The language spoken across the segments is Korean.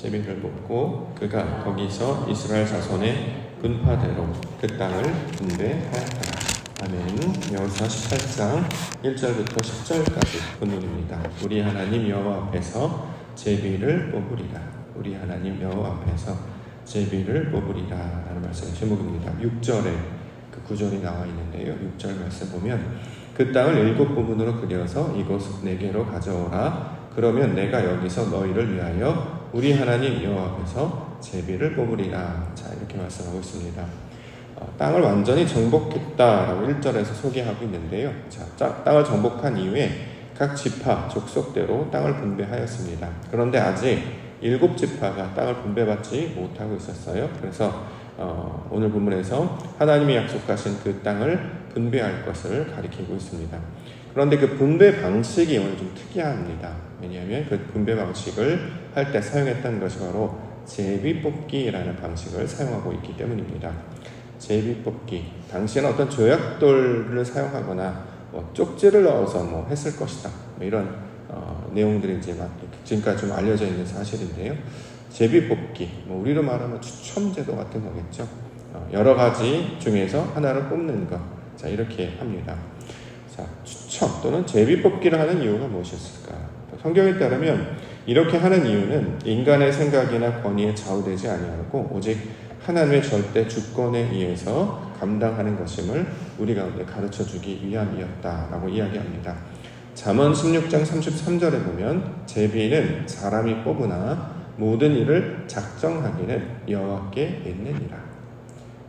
제비를 뽑고 그가 거기서 이스라엘 자손의 분파대로 그 땅을 분배하였더라. 아멘. 여호수아 18장 1절부터 10절까지 본문입니다. 우리 하나님 여호와 앞에서 제비를 뽑으리라. 우리 하나님 여호와 앞에서 제비를 뽑으리라 라는 말씀의 제목입니다. 6절에 그 구절이 나와 있는데요. 6절 말씀 보면 그 땅을 일곱 부분으로 그려서 이곳 네 개로 가져오라. 그러면 내가 여기서 너희를 위하여 우리 하나님 여호와 앞에서 제비를 뽑으리라. 자 이렇게 말씀하고 있습니다. 어, 땅을 완전히 정복했다라고 1절에서 소개하고 있는데요. 자, 짜- 땅을 정복한 이후에 각 지파, 족속대로 땅을 분배하였습니다. 그런데 아직 일곱 지파가 땅을 분배받지 못하고 있었어요. 그래서 어, 오늘 본문에서 하나님이 약속하신 그 땅을 분배할 것을 가리키고 있습니다. 그런데 그 분배 방식이 오늘 좀 특이합니다. 왜냐하면 그 분배 방식을 할 때 사용했던 것이 바로 제비 뽑기라는 방식을 사용하고 있기 때문입니다. 제비 뽑기. 당시에는 어떤 조약돌을 사용하거나 뭐 쪽지를 넣어서 뭐 했을 것이다. 뭐 이런 어, 내용들이 이제 막 지금까지 좀 알려져 있는 사실인데요. 제비 뽑기. 뭐 우리로 말하면 추첨제도 같은 거겠죠. 어, 여러 가지 중에서 하나를 뽑는 것. 자 이렇게 합니다. 자 추첨 또는 제비 뽑기를 하는 이유가 무엇이었을까? 성경에 따르면 이렇게 하는 이유는 인간의 생각이나 권위에 좌우되지 아니하고 오직 하나님의 절대 주권에 의해서 감당하는 것임을 우리 가운데 가르쳐 주기 위함이었다라고 이야기합니다. 잠언 16장 33절에 보면 제비는 사람이 뽑으나 모든 일을 작정하기는 여호와께 있느니라.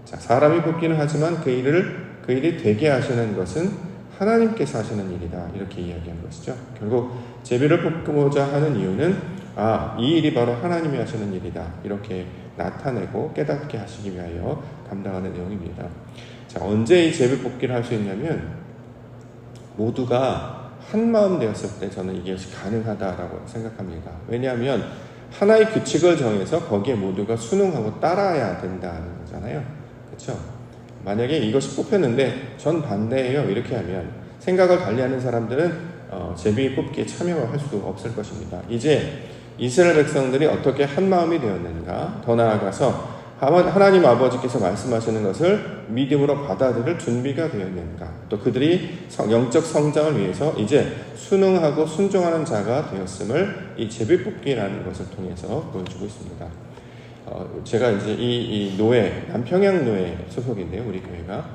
자, 사람이 뽑기는 하지만 그 일을 그 일이 되게 하시는 것은 하나님께서 하시는 일이다. 이렇게 이야기한 것이죠. 결국 제비를 뽑고자 하는 이유는 아, 이 일이 바로 하나님이 하시는 일이다. 이렇게 나타내고 깨닫게 하시기 위하여 감당하는 내용입니다. 자, 언제 이 제비 뽑기를 할 수 있냐면 모두가 한 마음 되었을 때 저는 이게 가능하다라고 생각합니다. 왜냐하면 하나의 규칙을 정해서 거기에 모두가 순응하고 따라야 된다는 거잖아요. 그렇죠? 만약에 이것이 뽑혔는데 전 반대예요. 이렇게 하면 생각을 달리하는 사람들은 어, 제비 뽑기에 참여할 수 없을 것입니다. 이제 이스라엘 백성들이 어떻게 한 마음이 되었는가? 더 나아가서 하나님 아버지께서 말씀하시는 것을 믿음으로 받아들일 준비가 되었는가? 또 그들이 영적 성장을 위해서 이제 순응하고 순종하는 자가 되었음을 이 제비 뽑기라는 것을 통해서 보여주고 있습니다. 어, 제가 이제 이, 이 노예 남평양 노예 소속인데요, 우리 교회가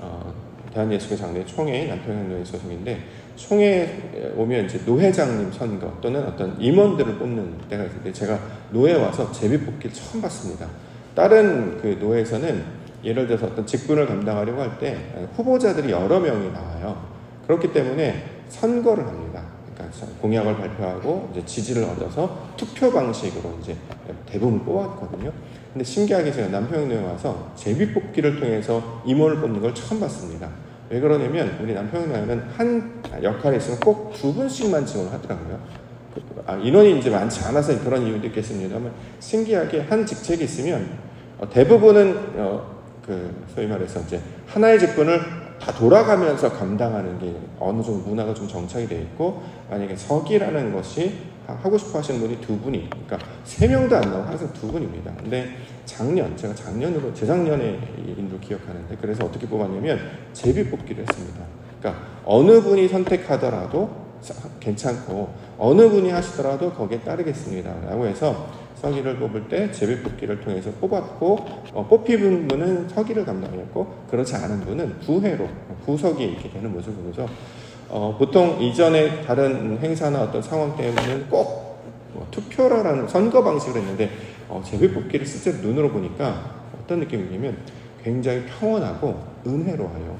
어, 대한예수교 장례 총회 남평양 노예 소속인데 총회 오면 이제 노회장님 선거 또는 어떤 임원들을 뽑는 때가 있는데 제가 노예 와서 제비 뽑기를 처음 봤습니다. 다른 그 노회에서는 예를 들어서 어떤 직분을 감당하려고 할 때 후보자들이 여러 명이 나와요. 그렇기 때문에 선거를 합니다. 그러니까 공약을 발표하고 이제 지지를 얻어서 투표 방식으로 이제 대부분 뽑았거든요. 근데 신기하게 제가 남평양에 와서 제비 뽑기를 통해서 임원을 뽑는 걸 처음 봤습니다. 왜 그러냐면 우리 남평양에는 한 역할이 있으면 꼭 두 분씩만 지원을 하더라고요. 아, 인원이 이제 많지 않아서 그런 이유도 있겠습니다만 신기하게 한 직책이 있으면 어, 대부분은 어, 그 소위 말해서 이제 하나의 직분을 다 돌아가면서 감당하는 게 어느 정도 문화가 좀 정착이 되어 있고 만약에 석이라는 것이 하고 싶어 하시는 분이 두 분이 그러니까 세 명도 안 나오고 항상 두 분입니다. 근데 작년 제가 작년으로 재작년에 인도 기억하는데 그래서 어떻게 뽑았냐면 제비 뽑기를 했습니다. 그러니까 어느 분이 선택하더라도 괜찮고 어느 분이 하시더라도 거기에 따르겠습니다라고 해서 서기를 뽑을 때 제비 뽑기를 통해서 뽑았고 어, 뽑힌 분은 서기를 담당했고 그렇지 않은 분은 부회로 부석이 이렇게 되는 모습을 보죠. 어, 보통 이전에 다른 행사나 어떤 상황 때문에는 꼭 뭐 투표라는 선거 방식을 했는데 어, 제비 뽑기를 실제로 눈으로 보니까 어떤 느낌이냐면 굉장히 평온하고 은혜로워요.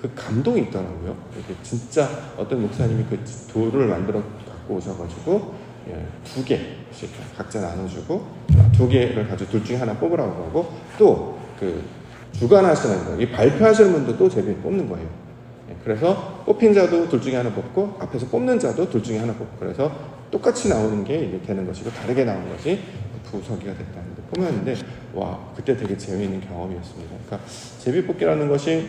그 감동이 있더라고요. 이게 진짜 어떤 목사님이 그 돌을 만들어 갖고 오셔가지고 예, 두 개씩 각자 나눠주고 두 개를 가지고 둘 중에 하나 뽑으라고 하고 또 그 주관하시는 거, 이 발표하시는 분도 또 제비 뽑는 거예요. 예, 그래서 뽑힌 자도 둘 중에 하나 뽑고 앞에서 뽑는 자도 둘 중에 하나 뽑고 그래서 똑같이 나오는 게 이제 되는 것이고 다르게 나오는 것이 부서기가 됐다는 데 뽑았는데 와 그때 되게 재미있는 경험이었습니다. 그러니까 제비 뽑기라는 것이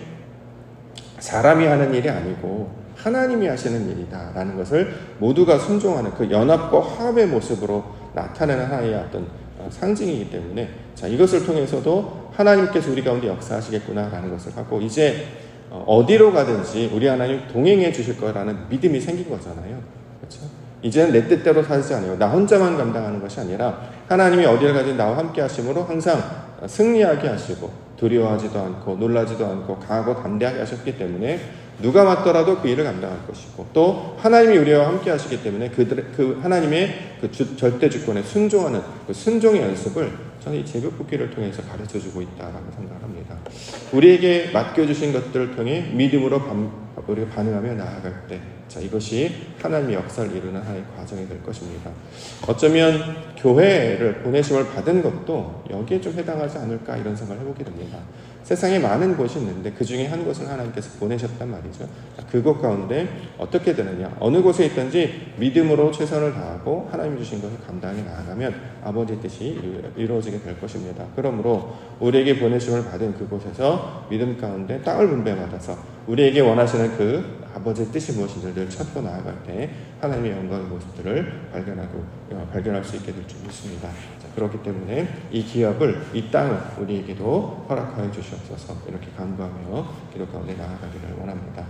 사람이 하는 일이 아니고 하나님이 하시는 일이다라는 것을 모두가 순종하는 그 연합과 화합의 모습으로 나타내는 하나의 어떤 어, 상징이기 때문에 자 이것을 통해서도 하나님께서 우리 가운데 역사하시겠구나라는 것을 하고 이제 어, 어디로 가든지 우리 하나님 동행해 주실 거라는 믿음이 생긴 거잖아요. 그렇죠? 이제는 내 뜻대로 살지 않아요. 나 혼자만 감당하는 것이 아니라 하나님이 어디를 가든 나와 함께 하심으로 항상 승리하게 하시고 두려워하지도 않고 놀라지도 않고 강하고 담대하게 하셨기 때문에 누가 맞더라도 그 일을 감당할 것이고 또 하나님이 우리와 함께 하시기 때문에 그들 그 하나님의 그 주- 절대 주권에 순종하는 그 순종의 연습을 저는 이 제비 뽑기를 통해서 가르쳐 주고 있다라고 생각합니다. 우리에게 맡겨 주신 것들을 통해 믿음으로 반, 우리가 반응하며 나아갈 때, 자 이것이 하나님의 역사를 이루는 하나의 과정이 될 것입니다. 어쩌면 교회를 보내심을 받은 것도 여기에 좀 해당하지 않을까 이런 생각을 해보게 됩니다. 세상에 많은 곳이 있는데 그 중에 한 곳을 하나님께서 보내셨단 말이죠. 자, 그곳 가운데 어떻게 되느냐? 어느 곳에 있든지 믿음으로 최선을 다하고 하나님 주신 것을 감당해 나아가면 아버지 뜻이 이루- 이루어지게 될 것입니다. 그러므로 우리에게 보내심을 받은 그곳에서 믿음 가운데 땅을 분배받아서 우리에게 원하시는 그 아버지의 뜻이 무엇인지를 늘 찾고 나아갈 때 하나님의 영광의 모습들을 발견하고 어, 발견할 수 있게 될 줄 믿습니다. 자, 그렇기 때문에 이 기업을 이 땅을 우리에게도 허락하여 주시옵소서 이렇게 간구하며 기도 가운데 나아가기를 원합니다.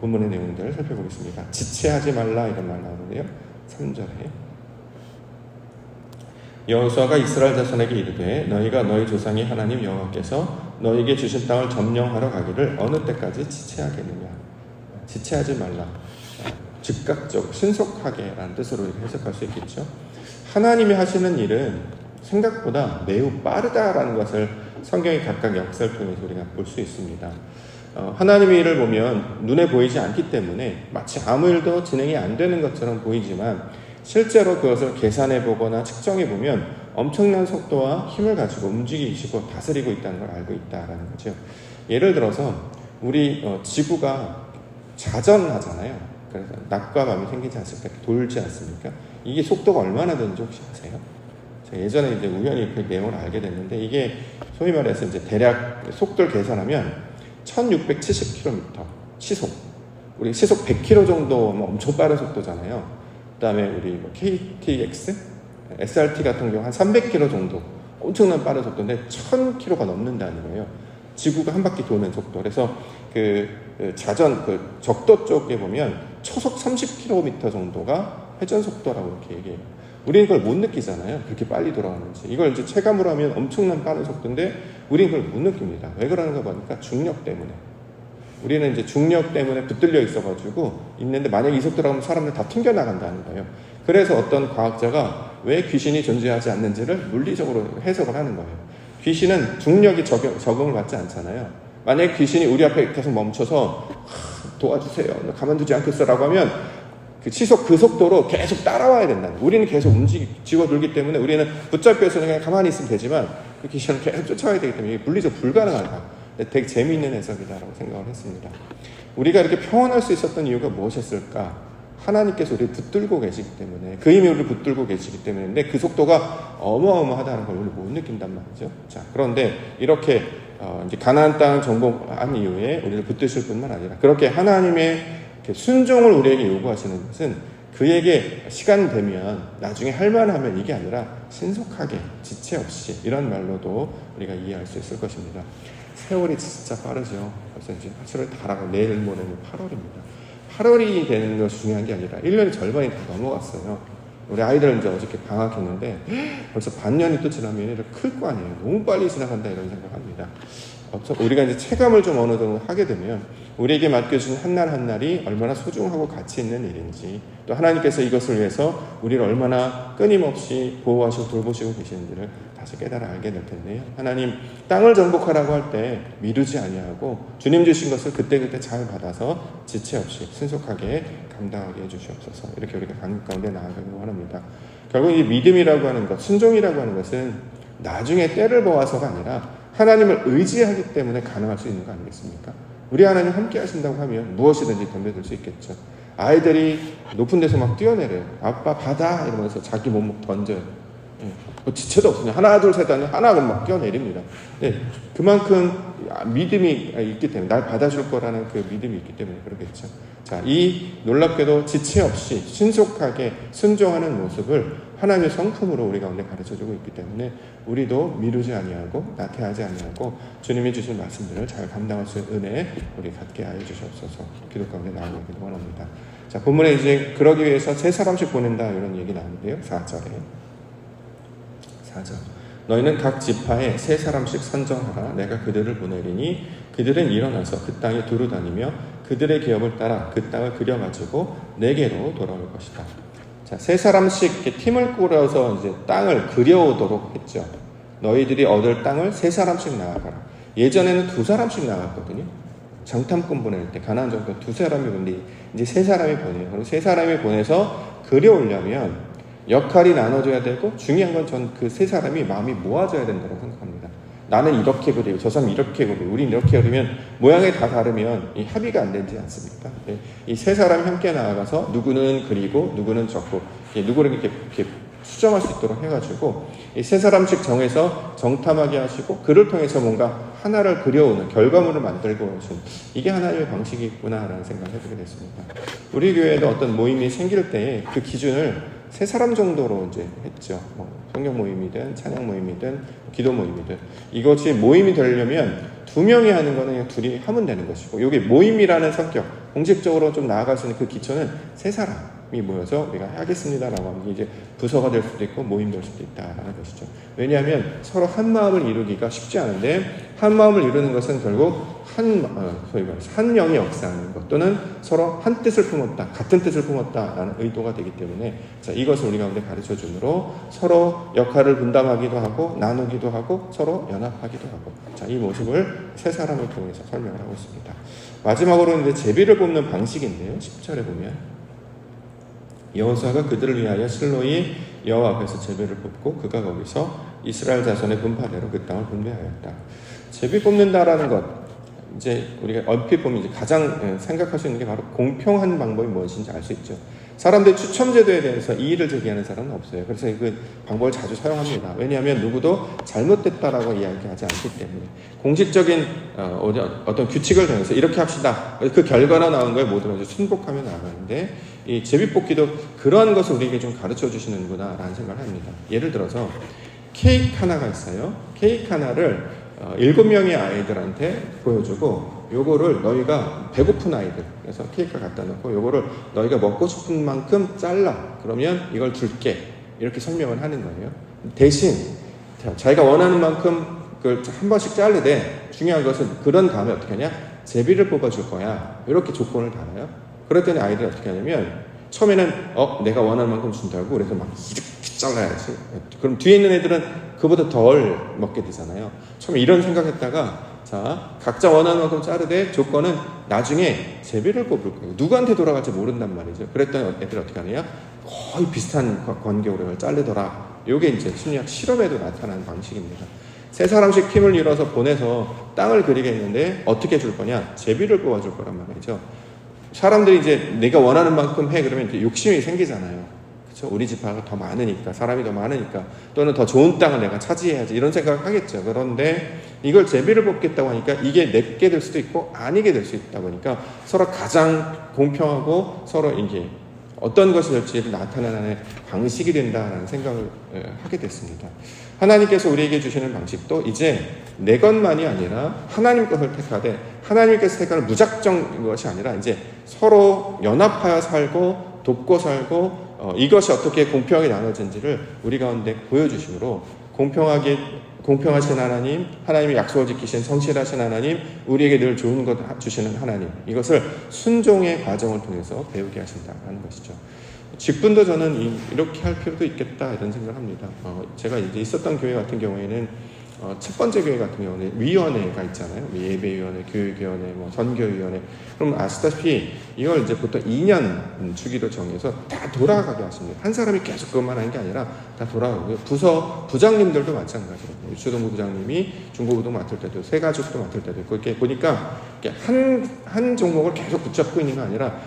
본문의 내용들 살펴보겠습니다. 지체하지 말라 이런 말 나오는데요. 3절에 여호수아가 이스라엘 자손에게 이르되 너희가 너희 조상의 하나님 여호와께서 너희에게 주신 땅을 점령하러 가기를 어느 때까지 지체하겠느냐 지체하지 말라. 즉각적 신속하게라는 뜻으로 해석할 수 있겠죠? 하나님이 하시는 일은 생각보다 매우 빠르다라는 것을 성경의 각각 역사를 통해서 우리가 볼 수 있습니다. 어, 하나님의 일을 보면 눈에 보이지 않기 때문에 마치 아무 일도 진행이 안 되는 것처럼 보이지만 실제로 그것을 계산해 보거나 측정해 보면 엄청난 속도와 힘을 가지고 움직이시고 다스리고 있다는 걸 알고 있다라는 거죠. 예를 들어서 우리 어, 지구가 자전하잖아요. 그래서 낮과 밤이 생기지 않습니까? 돌지 않습니까? 이게 속도가 얼마나 되는지 혹시 아세요? 제가 예전에 이제 우연히 그 내용을 알게 됐는데 이게 소위 말해서 이제 대략 속도를 계산하면 1670km 시속. 우리 시속 100km 정도면 엄청 빠른 속도잖아요. 그다음에 우리 뭐 KTX, SRT 같은 경우 한 300km 정도 엄청난 빠른 속도인데 1000km가 넘는다는 거예요. 지구가 한 바퀴 도는 속도. 그래서 그, 그 자전 그 적도 쪽에 보면 초속 30km 정도가 회전 속도라고 이렇게 얘기해요. 우리는 그걸 못 느끼잖아요. 그렇게 빨리 돌아가는지. 이걸 이제 체감으로 하면 엄청난 빠른 속도인데 우리는 그걸 못 느낍니다. 왜 그러는가 보니까 중력 때문에. 우리는 이제 중력 때문에 붙들려 있어가지고 있는데 만약에 이 속도로 가면 사람들 다 튕겨나간다는 거예요. 그래서 어떤 과학자가 왜 귀신이 존재하지 않는지를 물리적으로 해석을 하는 거예요. 귀신은 중력이 적용, 적응을 받지 않잖아요. 만약에 귀신이 우리 앞에 계속 멈춰서 하, 도와주세요. 가만두지 않겠어라고 하면 그 시속 그 속도로 계속 따라와야 된다는. 우리는 계속 움직이 집어들기 때문에 우리는 붙잡혀서 그냥 가만히 있으면 되지만 그 귀신을 계속 쫓아와야 되기 때문에 이게 물리적 불가능하다. 되게 재미있는 해석이다라고 생각을 했습니다. 우리가 이렇게 평안할 수 있었던 이유가 무엇이었을까? 하나님께서 우리를 붙들고 계시기 때문에 그 힘이 우리를 붙들고 계시기 때문에 근데 그 속도가 어마어마하다는 걸 우리 못 느낀단 말이죠. 자 그런데 이렇게 어, 이제 가나안 땅 정복한 이후에 우리를 붙드실 뿐만 아니라 그렇게 하나님의 순종을 우리에게 요구하시는 것은 그에게 시간 되면 나중에 할 만하면 이게 아니라 신속하게 지체 없이 이런 말로도 우리가 이해할 수 있을 것입니다. 세월이 진짜 빠르죠. 벌써 이제 7월 달아가 내일 모레면 8월입니다. 8월이 되는 것이 중요한 게 아니라 1년이 절반이 다 넘어갔어요. 우리 아이들은 이제 어저께 방학했는데 벌써 반년이 또 지나면 이렇게 클 거 아니에요. 너무 빨리 지나간다 이런 생각합니다. 어쩌- 우리가 이제 체감을 좀 어느 정도 하게 되면 우리에게 맡겨진 한날 한 날이 얼마나 소중하고 가치 있는 일인지 또 하나님께서 이것을 위해서 우리를 얼마나 끊임없이 보호하시고 돌보시고 계시는지를 다시 깨달아 알게 될 텐데요. 하나님 땅을 정복하라고 할 때 미루지 아니하고 주님 주신 것을 그때그때 잘 받아서 지체 없이 신속하게 감당하게 해주시옵소서 이렇게 우리가 간 가운데 나아가기 원합니다. 결국 이 믿음이라고 하는 것, 순종이라고 하는 것은 나중에 때를 보아서가 아니라 하나님을 의지하기 때문에 가능할 수 있는 거 아니겠습니까? 우리 하나님 함께 하신다고 하면 무엇이든지 덤벼들 수 있겠죠. 아이들이 높은 데서 막 뛰어내려요. 아빠 바다 이러면서 자기 몸 던져요. 예. 뭐 지체도 없으냐 하나 둘 셋 하면 하나 그럼 막 뛰어내립니다. 네, 그만큼 믿음이 있기 때문에 날 받아줄 거라는 그 믿음이 있기 때문에 그러겠죠. 자, 이 놀랍게도 지체 없이 신속하게 순종하는 모습을 하나님의 성품으로 우리 가운데 가르쳐주고 있기 때문에 우리도 미루지 아니하고 나태하지 아니하고 주님이 주신 말씀들을 잘 감당할 수 있는 은혜 우리 갖게 하여 주시옵소서 기도 가운데 나아가기를 원합니다. 자, 본문에 이제 그러기 위해서 세 사람씩 보낸다 이런 얘기 나오는데요. 4절에 4절 너희는 각 지파에 세 사람씩 선정하라 내가 그들을 보내리니 그들은 일어나서 그 땅에 두루 다니며 그들의 기업을 따라 그 땅을 그려가지고 내게로 돌아올 것이다. 자, 세 사람씩 팀을 꾸려서 이제 땅을 그려오도록 했죠. 너희들이 얻을 땅을 세 사람씩 나아가라. 예전에는 두 사람씩 나갔거든요. 정탐꾼 보낼 때 가나안 정도 두 사람이 보는데 이제 세 사람이 보내요. 그리고 세 사람이 보내서 그려오려면 역할이 나눠져야 되고 중요한 건 전 그 세 사람이 마음이 모아져야 된다고 생각합니다. 나는 이렇게 그리고 저 사람 이렇게 그리고 우린 이렇게 그리면 모양이 다 다르면 이 합의가 안 되지 않습니까? 이 세 사람이 함께 나아가서 누구는 그리고 누구는 적고 누구를 이렇게, 이렇게 수정할 수 있도록 해가지고 이 세 사람씩 정해서 정탐하게 하시고 그를 통해서 뭔가 하나를 그려오는 결과물을 만들고 오신 이게 하나님의 방식이구나라는 생각을 해보게 됐습니다. 우리 교회에도 어떤 모임이 생길 때 그 기준을 세 사람 정도로 이제 했죠. 뭐 성경 모임이든 찬양 모임이든 기도 모임이든 이것이 모임이 되려면 두 명이 하는 거는 둘이 하면 되는 것이고 이게 모임이라는 성격 공식적으로 좀 나아갈 수 있는 그 기초는 세 사람이 모여서 우리가 하겠습니다라고 하면 이제 부서가 될 수도 있고 모임 될 수도 있다라는 것이죠. 왜냐하면 서로 한 마음을 이루기가 쉽지 않은데 한 마음을 이루는 것은 결국 한 어, 소위 말해서 한 영이 역사하는 것 또는 서로 한 뜻을 품었다 같은 뜻을 품었다라는 의도가 되기 때문에 자 이것을 우리 가운데 가르쳐 주므로 서로 역할을 분담하기도 하고 나누기도 하고 서로 연합하기도 하고 자 이 모습을 세 사람을 통해서 설명을 하고 있습니다. 마지막으로 이제 제비를 뽑는 방식인데요. 10절에 보면 여호수아가 그들을 위하여 실로이 여호와 앞에서 제비를 뽑고 그가 거기서 이스라엘 자손의 분파대로 그 땅을 분배하였다. 제비 뽑는다라는 것 이제 우리가 얼핏 보면 이제 가장 생각할 수 있는 게 바로 공평한 방법이 무엇인지 알 수 있죠. 사람들 추첨 제도에 대해서 이의를 제기하는 사람은 없어요. 그래서 그 방법을 자주 사용합니다. 왜냐하면 누구도 잘못됐다라고 이야기하지 않기 때문에 공식적인 어, 어떤 규칙을 정해서 이렇게 합시다. 그 결과로 나온 거에 모두가 순복하며 나가는데 이 제비뽑기도 그러한 것을 우리에게 좀 가르쳐 주시는구나라는 생각을 합니다. 예를 들어서 케이크 하나가 있어요. 케이크 하나를 어, 일곱 명의 아이들한테 보여주고 요거를 너희가 배고픈 아이들 그래서 케이크 갖다 놓고 요거를 너희가 먹고 싶은 만큼 잘라. 그러면 이걸 줄게. 이렇게 설명을 하는 거예요. 대신 자기가 원하는 만큼 한 번씩 자르되 중요한 것은 그런 다음에 어떻게 하냐? 제비를 뽑아줄 거야. 이렇게 조건을 달아요 그랬더니 아이들이 어떻게 하냐면 처음에는 어 내가 원하는 만큼 준다고 그래서 막 이렇게 잘라야지. 그럼 뒤에 있는 애들은 그보다 덜 먹게 되잖아요. 처음에 이런 생각했다가 자 각자 원하는 만큼 자르되 조건은 나중에 제비를 뽑을 거예요. 누구한테 돌아갈지 모른단 말이죠. 그랬더니 애들이 어떻게 하느냐? 거의 비슷한 관계로 자르더라. 이게 이제 심리학 실험에도 나타나는 방식입니다. 세 사람씩 팀을 이뤄서 보내서 땅을 그리겠는데 어떻게 줄 거냐? 제비를 뽑아줄 거란 말이죠 사람들이 이제 내가 원하는 만큼 해 그러면 이제 욕심이 생기잖아요. 그렇죠? 우리 지파가 더 많으니까 사람이 더 많으니까 또는 더 좋은 땅을 내가 차지해야지 이런 생각을 하겠죠. 그런데 이걸 제비를 뽑겠다고 하니까 이게 내게 될 수도 있고 아니게 될 수 있다 보니까 서로 가장 공평하고 서로 이게 어떤 것이 될지를 나타내는 방식이 된다라는 생각을 하게 됐습니다. 하나님께서 우리에게 주시는 방식도 이제 내 것만이 아니라 하나님 것을 택하되 하나님께서 택하는 무작정 것이 아니라 이제 서로 연합하여 살고 돕고 살고 어, 이것이 어떻게 공평하게 나눠진지를 우리 가운데 보여주심으로 공평하게 공평하신 하나님, 하나님의 약속을 지키신 성실하신 하나님, 우리에게 늘 좋은 것 주시는 하나님, 이것을 순종의 과정을 통해서 배우게 하신다는 것이죠. 직분도 저는 이렇게 할 필요도 있겠다 이런 생각을 합니다. 어, 제가 이제 있었던 교회 같은 경우에는 어, 첫 번째 교회 같은 경우는 위원회가 있잖아요. 예배위원회, 교육위원회, 뭐 선교위원회. 그럼 아시다시피 이걸 이제 보통 2년 주기로 정해서 다 돌아가게 하십니다. 한 사람이 계속 그것만 하는 게 아니라 다 돌아가고요. 부서 부장님들도 마찬가지예요. 유초동부 부장님이 중고부도 맡을 때도 세가족도 맡을 때도 이렇게 보니까 한, 한 종목을 계속 붙잡고 있는 게 아니라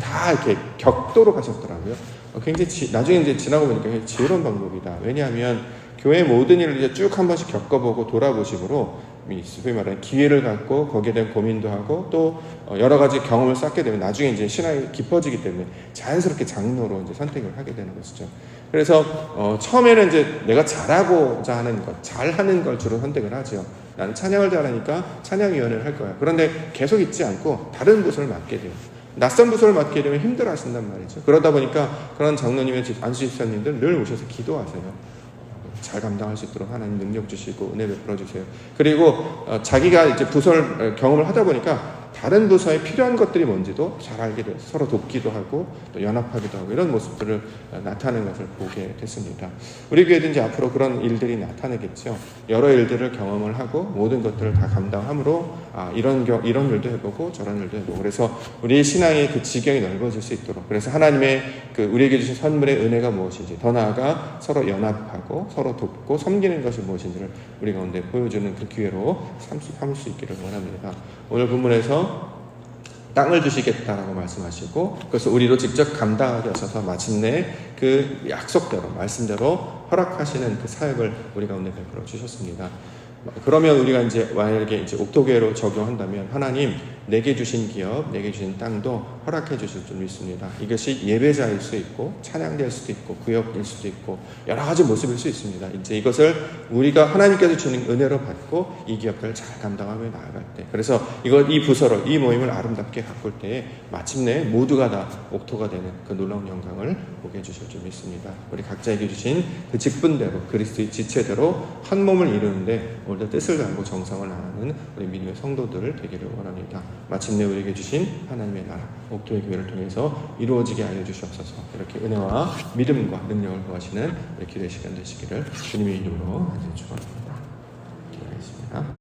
다 이렇게 격도로 가셨더라고요. 어, 굉장히 지- 나중에 이제 지나고 보니까 지혜로운 방법이다. 왜냐하면 교회 모든 일을 이제 쭉 한 번씩 겪어보고 돌아보심으로 이 소위 말하는 기회를 갖고 거기에 대한 고민도 하고 또 어, 여러 가지 경험을 쌓게 되면 나중에 이제 신앙이 깊어지기 때문에 자연스럽게 장로로 이제 선택을 하게 되는 것이죠. 그래서 어, 처음에는 이제 내가 잘하고자 하는 것, 잘하는 걸 주로 선택을 하죠. 나는 찬양을 잘하니까 찬양위원회를 할 거야. 그런데 계속 있지 않고 다른 부서를 맡게 돼요. 낯선 부서를 맡게 되면 힘들어 하신단 말이죠. 그러다 보니까 그런 장로님의 집- 안수 집사님들 늘 오셔서 기도하세요. 잘 감당할 수 있도록 하나님 능력 주시고 은혜 베풀어 주세요. 그리고 어, 자기가 이제 부서를 어, 경험을 하다 보니까 다른 부서에 필요한 것들이 뭔지도 잘 알게 돼서 서로 돕기도 하고 또 연합하기도 하고 이런 모습들을 어, 나타내는 것을 보게 됐습니다. 우리 교회도 이제 앞으로 그런 일들이 나타나겠죠. 여러 일들을 경험을 하고 모든 것들을 다 감당함으로 아, 이런 경, 이런 일도 해보고 저런 일도 해보고 그래서 우리의 신앙의 그 지경이 넓어질 수 있도록 그래서 하나님의 그 우리에게 주신 선물의 은혜가 무엇인지 더 나아가 서로 연합하고 서로 돕고 섬기는 것이 무엇인지를 우리 가운데 보여주는 그 기회로 삼- 삼을 수 있기를 원합니다. 오늘 본문에서 땅을 주시겠다라고 말씀하시고 그래서 우리로 직접 감당하게 하셔서 마침내 그 약속대로 말씀대로 허락하시는 그 사역을 우리 가운데 베풀어 주셨습니다. 그러면 우리가 이제 만약에 이제 옥토교회로 적용한다면 하나님 내게 주신 기업, 내게 주신 땅도 허락해 주실 줄 믿습니다. 이것이 예배자일 수 있고 찬양될 수도 있고 구역일 수도 있고 여러 가지 모습일 수 있습니다. 이제 이것을 우리가 하나님께서 주는 은혜로 받고 이 기업들을 잘 감당하며 나아갈 때, 그래서 이걸 이 부서를 이 모임을 아름답게 가꿀 때에 마침내 모두가 다 옥토가 되는 그 놀라운 영광을 보게 해주실 줄 믿습니다. 우리 각자에게 주신 그 직분대로 그리스도의 지체대로 한 몸을 이루는데 오늘도 뜻을 달고 정성을 다하는 우리 믿음의 성도들을 되기를 원합니다. 마침내 우리에게 주신 하나님의 나라 옥토의 교회를 통해서 이루어지게 하여 주시옵소서. 이렇게 은혜와 믿음과 능력을 구하시는 기도의 시간 되시기를 주님의 이름으로 축원합니다. 기도하겠습니다.